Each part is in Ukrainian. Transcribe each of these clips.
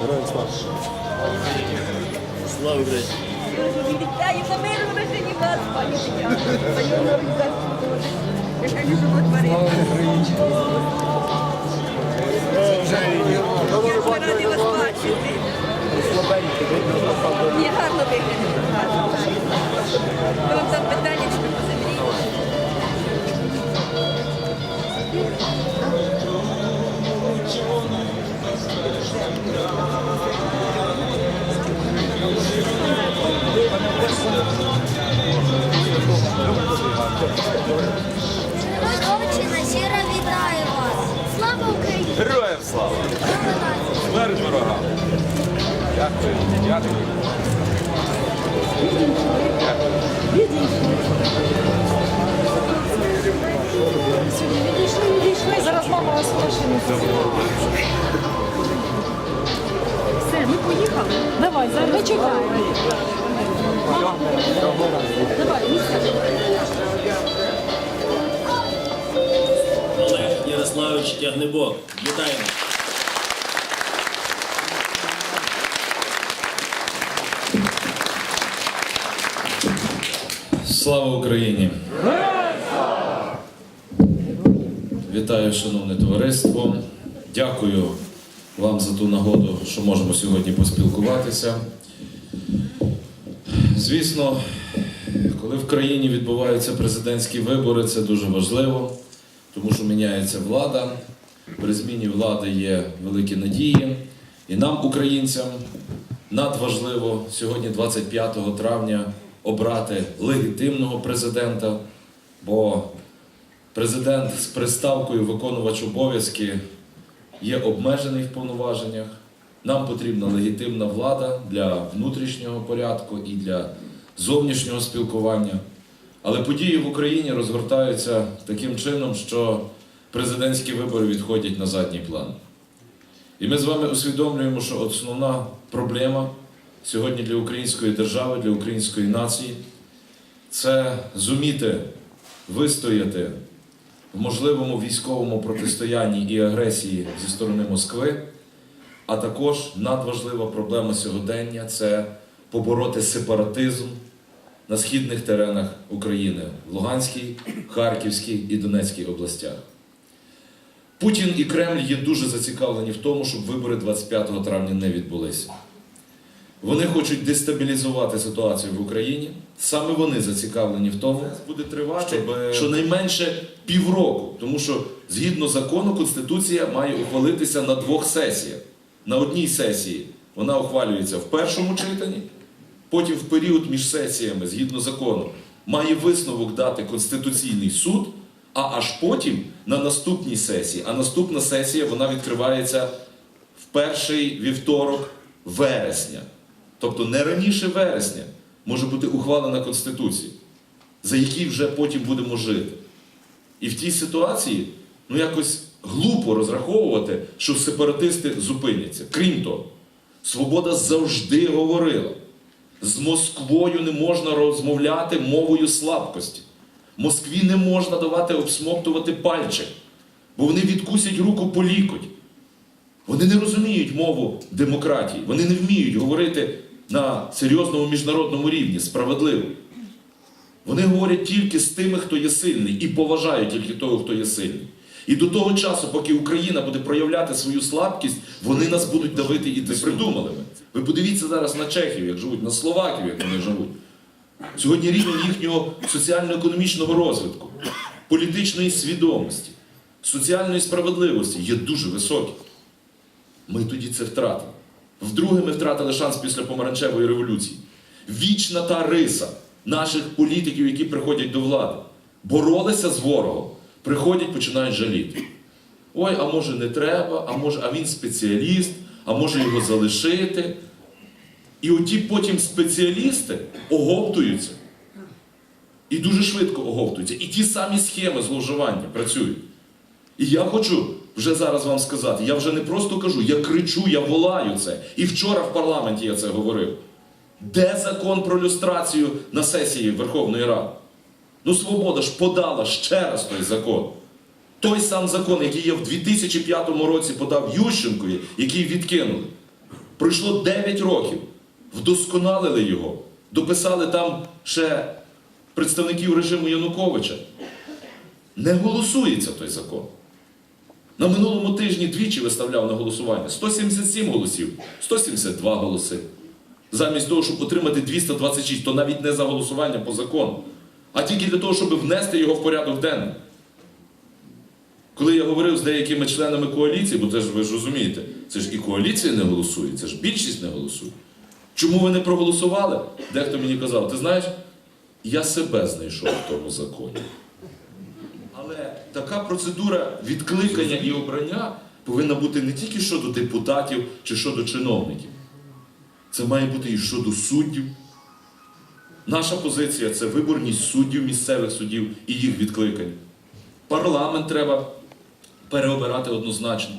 Героям слава. Слава Україні! Вітаю за миру вижені вас, пані дитя. Нехай не живуть тварини. Я ж раді вас бачити. Ні, гарно виглядає. Я вам там питання, чи по землі. Отчина, щиро вітаю вас! Слава Україні! Героям слава! Смерть ворогам! Дякую, дякую. Відійшли, відійшли, зараз мама вас в машину. Поїхали. Давай, зараз ми чекаємо. Давай, місце. Олег Ярославович Тягнебок. Вітаємо. Слава Україні! Вітаю, шановне товариство. Дякую вам за ту нагоду, що можемо сьогодні поспілкуватися. Звісно, коли в країні відбуваються президентські вибори, це дуже важливо, тому що міняється влада. При зміні влади є великі надії. І нам, українцям, надважливо сьогодні, 25 травня, обрати легітимного президента, бо президент з приставкою виконувач обов'язки є обмежений в повноваженнях. Нам потрібна легітимна влада для внутрішнього порядку і для зовнішнього спілкування. Але події в Україні розгортаються таким чином, що президентські вибори відходять на задній план. І ми з вами усвідомлюємо, що основна проблема сьогодні для української держави, для української нації це зуміти вистояти можливому військовому протистоянні і агресії зі сторони Москви, а також надважлива проблема сьогодення це побороти сепаратизм на східних теренах України в Луганській, Харківській і Донецькій областях. Путін і Кремль є дуже зацікавлені в тому, щоб вибори 25 травня не відбулися. Вони хочуть дестабілізувати ситуацію в Україні. Саме вони зацікавлені в тому, буде тривати щоб щонайменше півроку, тому що згідно закону Конституція має ухвалитися на двох сесіях. На одній сесії вона ухвалюється в першому читанні, потім в період між сесіями, згідно закону, має висновок дати Конституційний суд, а аж потім на наступній сесії. А наступна сесія вона відкривається в перший вівторок вересня. Тобто не раніше вересня може бути ухвалена Конституція, за якій вже потім будемо жити. І в тій ситуації ну якось глупо розраховувати, що сепаратисти зупиняться. Крім того, свобода завжди говорила: з Москвою не можна розмовляти мовою слабкості. Москві не можна давати обсмоктувати пальчик, бо вони відкусять руку по лікоть. Вони не розуміють мову демократії, вони не вміють говорити на серйозному міжнародному рівні справедливо. Вони говорять тільки з тими, хто є сильний, і поважають тільки того, хто є сильний. І до того часу, поки Україна буде проявляти свою слабкість, вони нас будуть давити і придумали. Ви подивіться зараз на Чехів, як живуть, на Словаків, як вони живуть. Сьогодні рівень їхнього соціально-економічного розвитку, політичної свідомості, соціальної справедливості є дуже високий. Ми тоді це втратили. Вдруге, ми втратили шанс після помаранчевої революції. Вічна та риса наших політиків, які приходять до влади, боролися з ворогом, приходять, починають жаліти. Ой, а може не треба, а може, а він спеціаліст, а може його залишити. І оті потім спеціалісти оговтуються. І дуже швидко оговтуються. І ті самі схеми зловживання працюють. І я хочу вже зараз вам сказати, я вже не просто кажу, я кричу, я волаю це. І вчора в парламенті я це говорив. Де закон про люстрацію на сесії Верховної Ради? Ну, свобода ж подала ще раз той закон. Той сам закон, який я в 2005 році подав Ющенкові, який відкинули. Пройшло 9 років, вдосконалили його. дописали там ще представників режиму Януковича. Не голосується той закон. На минулому тижні двічі виставляв на голосування 177 голосів, 172 голоси. Замість того, щоб отримати 226, то навіть не за голосування по закону, а тільки для того, щоб внести його в порядок денний. Коли я говорив з деякими членами коаліції, бо це ж ви ж розумієте, це ж і коаліція не голосує, це ж більшість не голосує. Чому ви не проголосували? Дехто мені казав, ти знаєш, я себе знайшов в тому законі. Така процедура відкликання і обрання повинна бути не тільки щодо депутатів чи щодо чиновників. Це має бути і щодо суддів. Наша позиція це виборність суддів місцевих судів і їх відкликання. Парламент треба переобирати однозначно.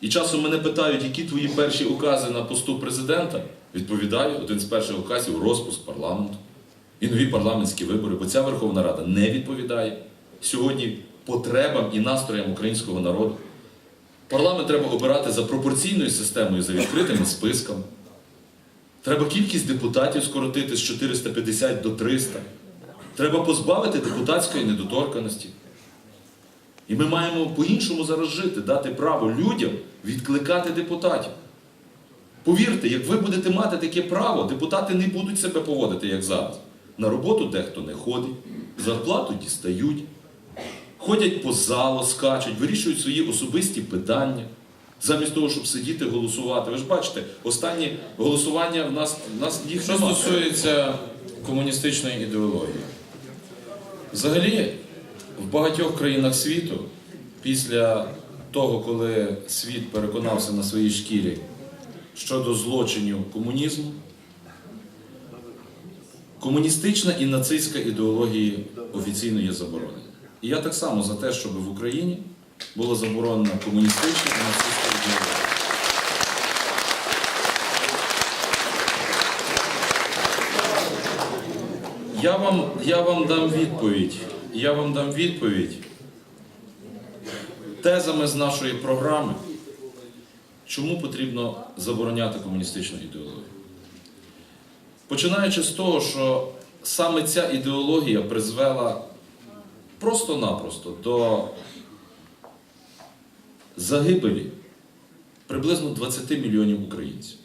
І часом мене питають, які твої перші укази на посту президента. Відповідаю, один з перших указів розпуск парламенту і нові парламентські вибори, бо ця Верховна Рада не відповідає сьогодні потребам і настроям українського народу. Парламент треба обирати за пропорційною системою, за відкритими списками. Треба кількість депутатів скоротити з 450 до 300. Треба позбавити депутатської недоторканості. І ми маємо по-іншому зараз жити, дати право людям відкликати депутатів. Повірте, як ви будете мати таке право, депутати не будуть себе поводити, як зараз. На роботу дехто не ходить, зарплату дістають, ходять по залу, скачуть, вирішують свої особисті питання, замість того, щоб сидіти голосувати. Ви ж бачите, останні голосування в нас, в нас їх Що немає. стосується комуністичної ідеології, взагалі в багатьох країнах світу, після того, коли світ переконався на своїй шкірі щодо злочинів комунізму, комуністична і нацистська ідеології офіційно є заборонені. І я так само за те, щоб в Україні була заборонена комуністична і нацистська ідеологія. Я вам, я вам дам відповідь. Я вам дам відповідь тезами з нашої програми, чому потрібно забороняти комуністичну ідеологію. Починаючи з того, що саме ця ідеологія призвела просто-напросто до загибелі приблизно 20 мільйонів українців.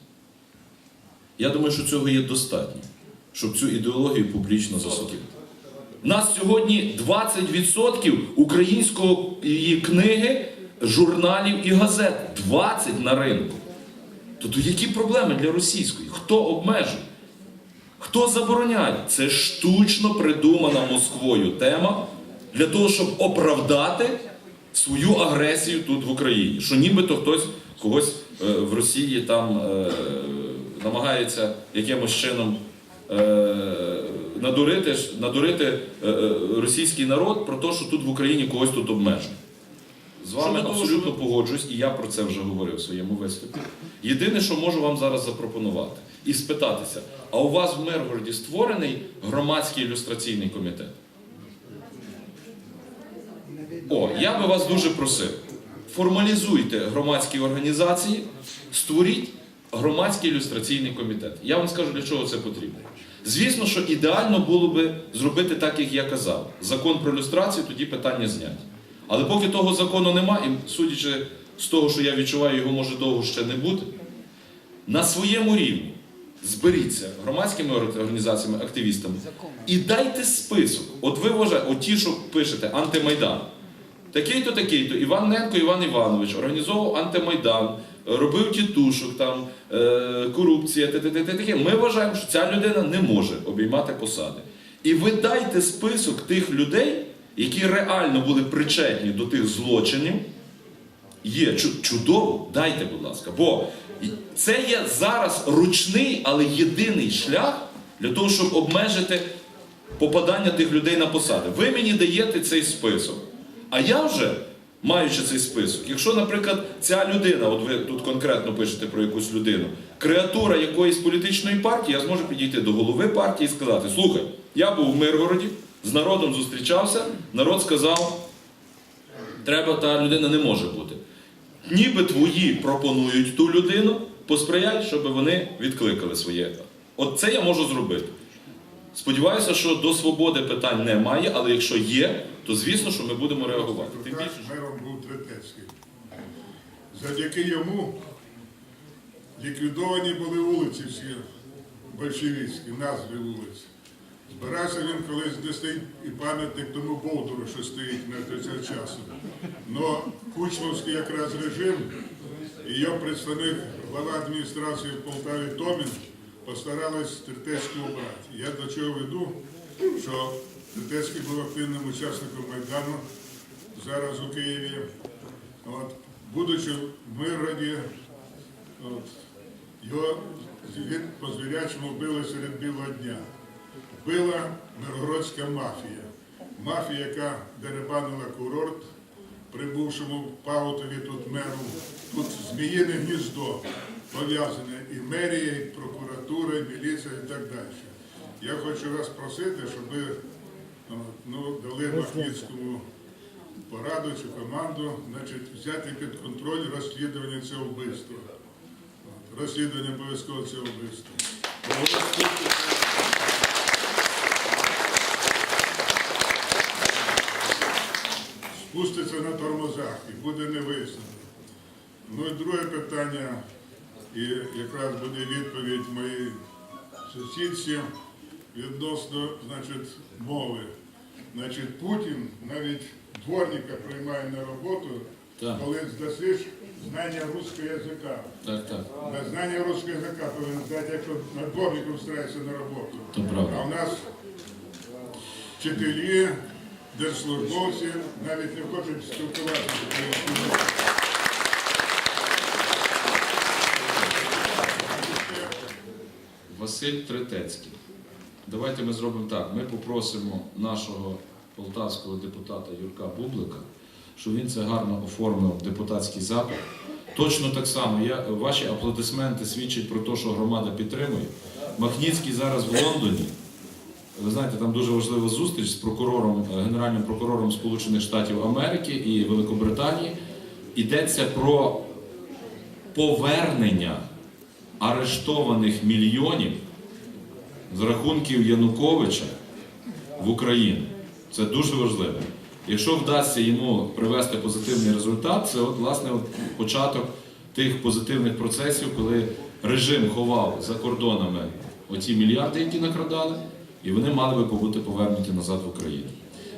Я думаю, що цього є достатньо, щоб цю ідеологію публічно засудити. Нас сьогодні 20% української книги, журналів і газет. 20 на ринку. Тобто які проблеми для російської? Хто обмежує? Хто забороняє? Це штучно придумана Москвою тема для того, щоб оправдати свою агресію тут в Україні. Що нібито хтось когось е, в Росії там е, намагається якимось чином е, надурити, надурити російський народ про те, що тут в Україні когось тут обмежує. З вами абсолютно погоджуюсь, і я про це вже говорив в своєму виступі. Єдине, що можу вам зараз запропонувати і спитатися, а у вас в Миргороді створений громадський ілюстраційний комітет? О, я би вас дуже просив. Формалізуйте громадські організації, створіть громадський ілюстраційний комітет. Я вам скажу, для чого це потрібно. Звісно, що ідеально було би зробити так, як я казав. Закон про ілюстрацію, тоді питання зняті. Але поки того закону немає, і судячи з того, що я відчуваю, його може довго ще не бути, на своєму рівні зберіться громадськими організаціями, активістами і дайте список. От ви вважаєте, от ті, що пишете антимайдан. Такий-то, такий-то, Іван Ненко Іван Іванович організовував антимайдан, робив тітушок, там, е, корупція, таке. Ми вважаємо, що ця людина не може обіймати посади. І ви дайте список тих людей, які реально були причетні до тих злочинів. Є чудово, дайте, будь ласка. Бо це є зараз ручний, але єдиний шлях для того, щоб обмежити попадання тих людей на посади. Ви мені даєте цей список. А я вже, маючи цей список, якщо, наприклад, ця людина, от ви тут конкретно пишете про якусь людину, креатура якоїсь політичної партії, я зможу підійти до голови партії і сказати: слухай, я був в Миргороді, з народом зустрічався, народ сказав, треба, та людина не може бути. Ніби твої пропонують ту людину, посприяй, щоб вони відкликали своє От це я можу зробити. Сподіваюся, що до свободи питань немає, але якщо є, то звісно, що ми будемо реагувати. Тим більше, що- мером був Третецький. Завдяки йому ліквідовані були вулиці всі большевицькі, назви вулиць. Збирався він колись, де стоїть і пам'ятник тому Болдуру, що стоїть на цього часу. Но Кучмовський якраз режим і його представник глава адміністрації в Полтаві Томін постарались Тертецького обрати. Я до чого веду, що Тертецький був активним учасником Майдану зараз у Києві. От, будучи в Миргороді, його він по звірячому вбили серед білого дня. Вбила миргородська мафія. Мафія, яка деребанила курорт, прибувшому в Павутові тут меру. Тут зміїне гніздо пов'язане і мерія, і прокуратура, і міліція і так далі. Я хочу вас просити, щоб ви ну, дали Махніцькому пораду чи команду значить, взяти під контроль розслідування цього вбивства. Розслідування обов'язково цього вбивства. Спуститься на тормозах і буде не визнано. Ну і друге питання, і якраз буде відповідь моїй сусідці відносно значить, мови. Значить, Путін навіть дворника приймає на роботу, Так. коли здасиш знання руського язика. Так, так. На знання руського язика повинен здати, якщо на дворником старається на роботу. То правда. А у нас вчителі, держслужбовці навіть не хочуть спілкуватися з українською мовою. Василь Третецький. Давайте ми зробимо так. Ми попросимо нашого полтавського депутата Юрка Бублика, щоб він це гарно оформив депутатський запит. Точно так само. Я, ваші аплодисменти свідчать про те, що громада підтримує. Махніцький зараз в Лондоні. Ви знаєте, там дуже важлива зустріч з прокурором, е, генеральним прокурором Сполучених Штатів Америки і Великобританії. Йдеться про повернення арештованих мільйонів з рахунків Януковича в Україну. Це дуже важливо. Якщо вдасться йому привести позитивний результат, це от, власне от початок тих позитивних процесів, коли режим ховав за кордонами оці мільярди, які накрадали, і вони мали би бути повернуті назад в Україну.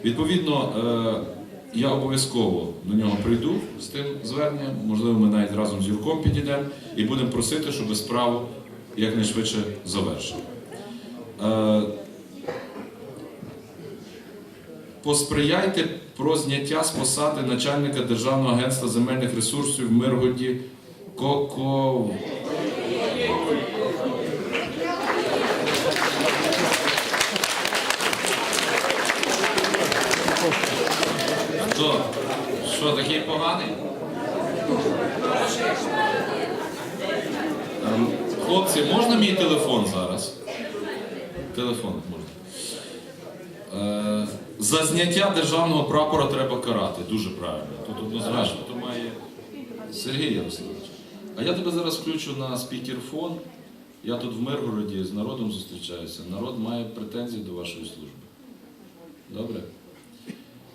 Відповідно, е, я обов'язково до нього прийду з тим зверненням, можливо, ми навіть разом з Юрком підійдемо і будемо просити, щоб справу якнайшвидше завершили. Е, Посприяйте про зняття з посади начальника Державного агентства земельних ресурсів в Миргоді Коко. Хто? Що, такий поганий? Ем, Хлопці, можна мій телефон зараз? Телефон можна. Е, За зняття державного прапора треба карати. Дуже правильно. Тут однозначно то має Сергій Ярославович. А я тебе зараз включу на спікерфон. Я тут в Миргороді з народом зустрічаюся. Народ має претензії до вашої служби. Добре?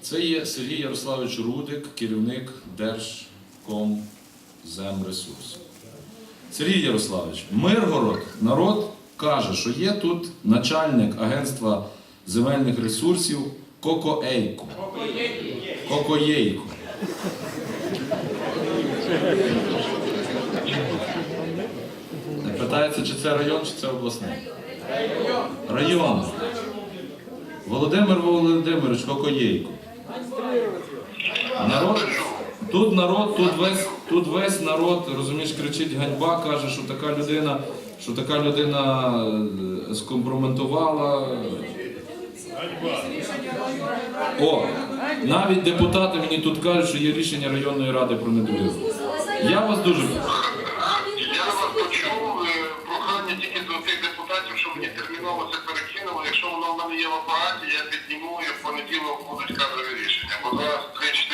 Це є Сергій Ярославович Рудик, керівник Держкомземресурсу. Сергій Ярославович, Миргород, народ каже, що є тут начальник агентства земельних ресурсів Кокоейко. Кокоєйко. Питається, чи це район, чи це обласний? Район. Володимир Володимирович Кокоєйко. Народ, тут народ, тут весь, тут весь народ, розумієш, кричить ганьба, каже, що така людина, що така людина е, скомпрометувала. О, навіть депутати мені тут кажуть, що є рішення районної ради про недовіру. Я вас дуже. Я вас почув е, прохання тільки до тих депутатів, щоб мені терміново це перекинули. Якщо воно в мене є в апараті, я підніму і в понеділок будуть кадрові рішення. Бо зараз 3-4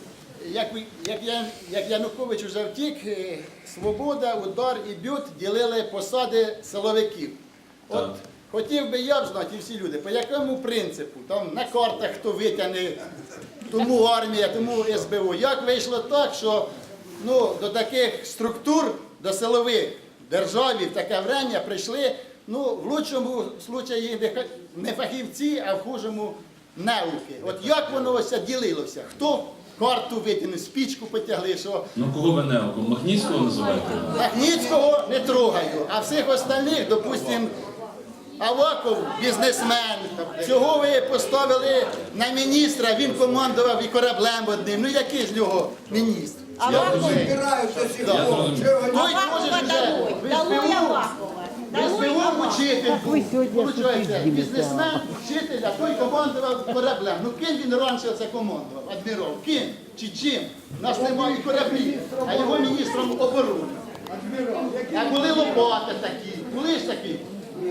як, як, я, як Янукович уже втік, е, Свобода, Удар і Бют ділили посади силовиків. От Так. хотів би я б знати, і всі люди, по якому принципу, там на картах хто витягне, тому армія, тому СБУ. Як вийшло так, що ну, до таких структур, до силових державі в таке время прийшли, ну, в лучшому случаї не не фахівці, а в хужому науки. От як воно ось ділилося? Хто карту витягнув, спічку потягли, що Ну кого ви не оком? Махніцького називаєте? Махніцького не трогаю, а всіх остальних, допустим, Аваков бізнесмен. Цього ви поставили на міністра, він командував і кораблем одним. Ну який з нього міністр? Аваков Да. Той теж вже в СБУ, в СБУ учитель був. Получається, бізнесмен, вчитель, а той командував кораблем. Ну ким він раніше це командував? Адмірал, ким? Чи чим? У нас немає кораблів, а його міністром оборони. А були лопати такі, були ж такі,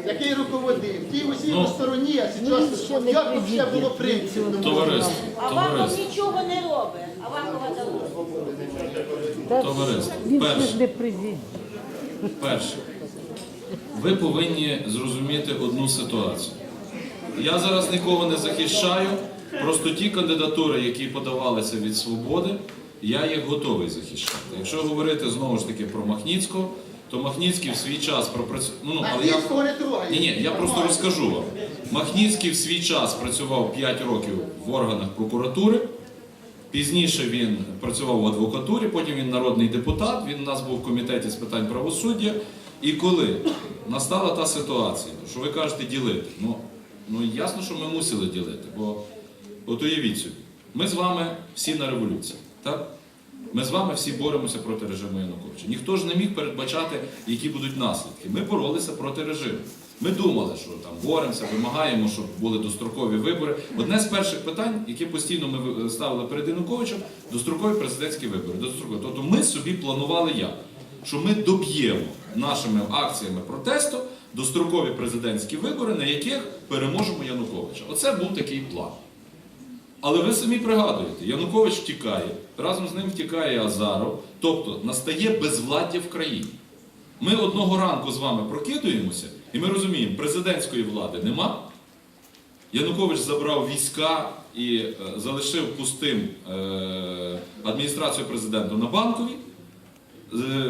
який руководив. Ті усі Ну, на стороні, а зараз як б ще було принцип. Товариство, Аваков товариство, нічого не робить. а Авакова дало. товариство. Перше. Перше. Ви повинні зрозуміти одну ситуацію. Я зараз нікого не захищаю, просто ті кандидатури, які подавалися від свободи, я їх готовий захищати. Якщо говорити знову ж таки про Махніцького, то Махніцький в свій час пропрацював. Ну, але я... Ні, ні, я просто розкажу вам. Махніцький в свій час працював 5 років в органах прокуратури. Пізніше він працював в адвокатурі, потім він народний депутат, він у нас був в комітеті з питань правосуддя. І коли настала та ситуація, що ви кажете ділити, ну, ну ясно, що ми мусили ділити, бо от уявіть собі, ми з вами всі на революції, так? Ми з вами всі боремося проти режиму Януковича. Ніхто ж не міг передбачати, які будуть наслідки. Ми боролися проти режиму. Ми думали, що там боремося, вимагаємо, щоб були дострокові вибори. Одне з перших питань, які постійно ми ставили перед Януковичем, дострокові президентські вибори. Дострокові. Тобто ми собі планували як? Що ми доб'ємо нашими акціями протесту дострокові президентські вибори, на яких переможемо Януковича. Оце був такий план. Але ви самі пригадуєте, Янукович втікає, разом з ним втікає Азаров, тобто настає безвладдя в країні. Ми одного ранку з вами прокидуємося, і ми розуміємо, президентської влади нема. Янукович забрав війська і е, залишив пустим е, адміністрацію президента на банковій.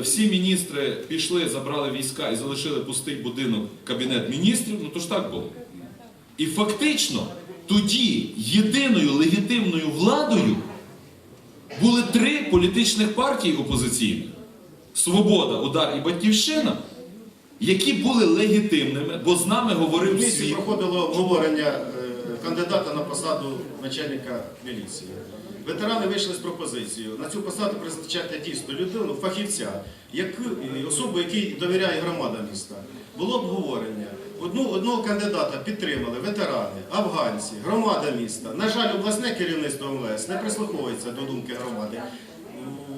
Всі міністри пішли, забрали війська і залишили пустий будинок Кабінет міністрів. Ну то ж так було. І фактично тоді єдиною легітимною владою були три політичних партії опозиційних: Свобода, Удар і Батьківщина, які були легітимними, бо з нами говорив В світ. проходило обговорення е, кандидата на посаду начальника міліції. Ветерани вийшли з пропозицією на цю посаду призначати дійсно людину, фахівця, як, е, особу, якій довіряє громада міста. Було обговорення. Одну, одного кандидата підтримали ветерани, афганці, громада міста. На жаль, обласне керівництво МВС не прислуховується до думки громади.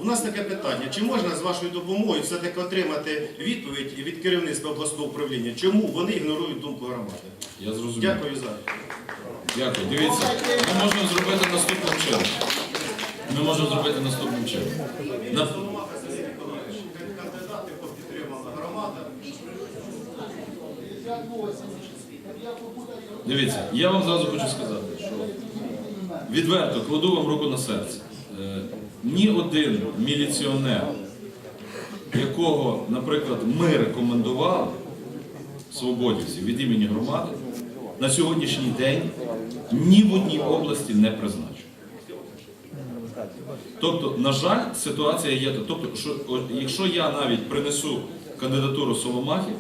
У нас таке питання: чи можна з вашою допомогою все-таки отримати відповідь від керівництва обласного управління, чому вони ігнорують думку громади? Я зрозумів. Дякую за. Дякую. Дивіться, ми можемо зробити наступним чином. Ми можемо зробити наступним чином. Кандидати підтримала громада. Дивіться, я вам зразу хочу сказати, що відверто кладу вам руку на серце. Ні один міліціонер, якого, наприклад, ми рекомендували свободівців від імені громади, на сьогоднішній день ні в одній області не призначено. Тобто, на жаль, ситуація є. Тобто, що, якщо я навіть принесу кандидатуру Соломахи,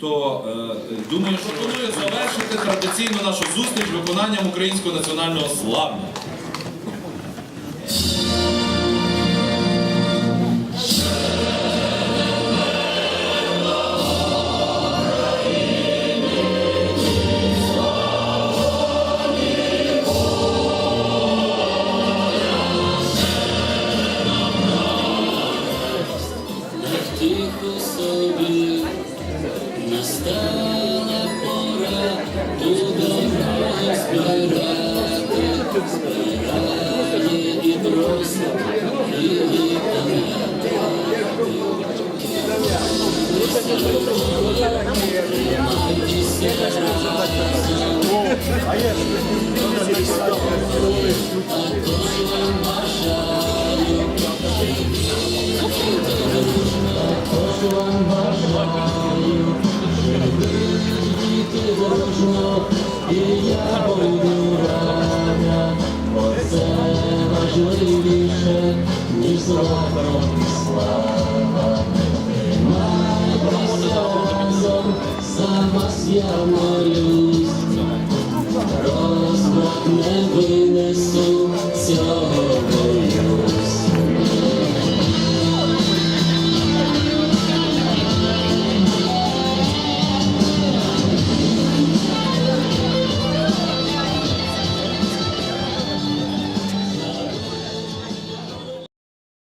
то е, думаю, що пропоную завершити традиційно нашу зустріч виконанням українського національного славня. Важливіше, ніж злобом слава, Тримайся разом, запас я молюсь, розлад не винесу цього.